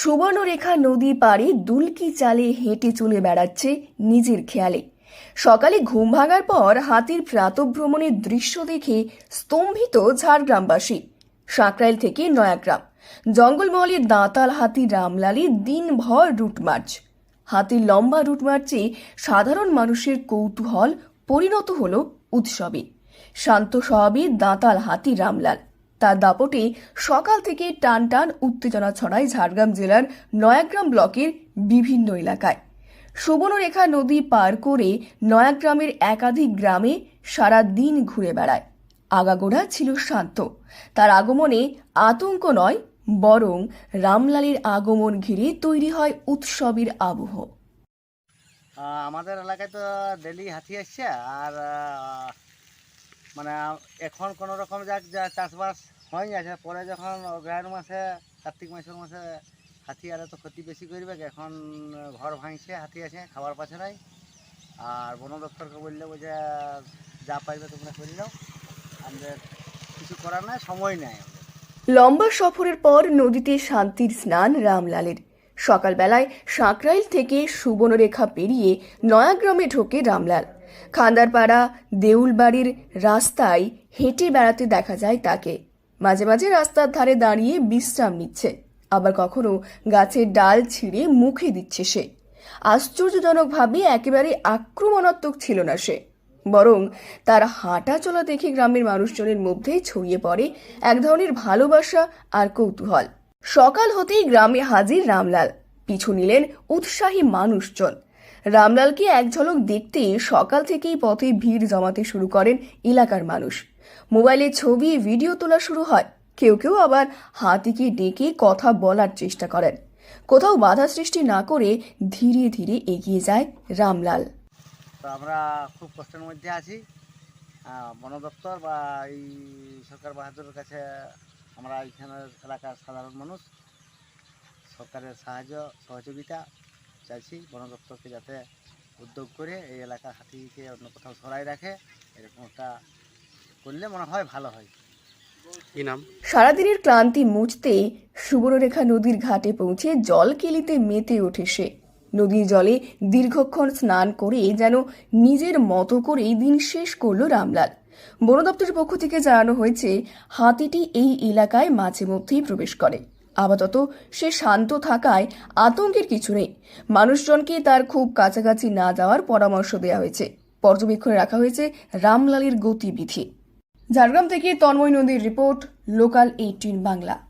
সুবর্ণরেখা নদী পাড়ে দুলকি চালে হেঁটে চলে বেড়াচ্ছে নিজের খেয়ালে। সকালে ঘুম ভাঙার পর হাতির প্রাতভ্রমণের দৃশ্য দেখে স্তম্ভিত ঝাড়গ্রামবাসী, সাঁকরাইল থেকে নয়াগ্রাম জঙ্গলমহলের দাঁতাল হাতি রামলালি দিনভর রুট মার্চ। হাতির লম্বা রুট মার্চে সাধারণ মানুষের কৌতূহল পরিণত হল উৎসবে। শান্ত স্বভাবে দাঁতাল হাতি রামলাল। তার দাপটে সকাল থেকে টান টান উত্তেজনা ছড়ায় ঝাড়গ্রাম জেলার নয়াগ্রাম ব্লকের বিভিন্ন এলাকায়। সুবর্ণরেখা নদী পার করে নয়াগ্রামের একাধিক গ্রামে সারা দিন ঘুরে বেড়ায়। আগাগোড়া ছিল শান্ত। তার আগমনে আতঙ্ক নয়, বরং রামলালের আগমন ঘিরে তৈরি হয় উৎসবের আবহ। আমাদের এলাকায় তো ডেলি হাতি আসছে আর মানে এখন কোনো রকম যা যা চাষবাস হয়ে গেছে পরে যখন অগ্রহায়ণ মাসে, কার্তিক মাসের মাসে হাতি আরে তো ক্ষতি বেশি করবে, এখন ঘর ভাঙছে, হাতি আছে, খাবার পাচ্ছে নাই। আর বন দপ্তরকে বললে যে, যা পাইবে তোমরা করে দাও আমাদের কিছু করার নাই, সময় নেই লম্বা সফরের পর নদীতে শান্তির স্নান রামলালের। সকালবেলায় সাঁকরাইল থেকে সুবর্ণরেখা পেরিয়ে নয়াগ্রামে ঢোকে রামলাল। খান্দারপাড়া দেউলবাড়ির রাস্তায় হেঁটে বেড়াতে দেখা যায় তাকে। মাঝে মাঝে রাস্তার ধারে দাঁড়িয়ে বিশ্রাম নিচ্ছে। আবার কখনো গাছের ডাল ছিঁড়ে মুখে দিচ্ছে সে। আশ্চর্যজনকভাবে একেবারে আক্রমণাত্মক ছিল না সে। বরং তার হাঁটা চলা দেখে গ্রামের মানুষজনের মধ্যে ছড়িয়ে পড়ে এক ধরনের ভালোবাসা আর কৌতূহল। সকাল হতেই গ্রামে হাজির রামলাল। পিছু নিলেন উৎসাহী মানুষজন। রামলালকে এক ঝলক দেখতে সকাল থেকেই পথে ভিড় জমাতে শুরু করেন এলাকার মানুষ। মোবাইলে ছবি, ভিডিও তোলা শুরু হয়। কেউ কেউ আবার হাতিকে ডেকে কথা বলার চেষ্টা করেন। কোথাও বাধা সৃষ্টি না করে ধীরে ধীরে এগিয়ে যায় রামলাল। আমরা খুব কষ্টের মধ্যে আছি। বন দপ্তর বা এই সরকার বাহাদুরের কাছে আমরা এইখানের এলাকার সাধারণ মানুষ। সরকারের সাহায্য সহযোগিতা চাইছি বন দপ্তরকে যাতে উদ্যোগ করে এই এলাকার হাতিকে অন্য কোথাও সরাই রাখে এরকম একটা করলে মনে হয় ভালো হয়। সারাদিনের ক্লান্তি মুছতে সুবর্ণরেখা নদীর ঘাটে পৌঁছে জল কেলিতে মেতে ওঠে সে। নদীর জলে দীর্ঘক্ষণ স্নান করে যেন নিজের মতো করেই দিন শেষ করল রামলাল। বন দপ্তরের পক্ষ থেকে জানানো হয়েছে, হাতিটি এই এলাকায় মাঝে মধ্যেই প্রবেশ করে। আপাতত সে শান্ত থাকায় আতঙ্কের কিছু নেই। মানুষজনকে তার খুব কাছাকাছি না যাওয়ার পরামর্শ দেওয়া হয়েছে। পর্যবেক্ষণে রাখা হয়েছে রামলালের গতিবিধি। ঝাড়গ্রাম থেকে তন্ময় নদীর রিপোর্ট, লোকাল এইটিন বাংলা।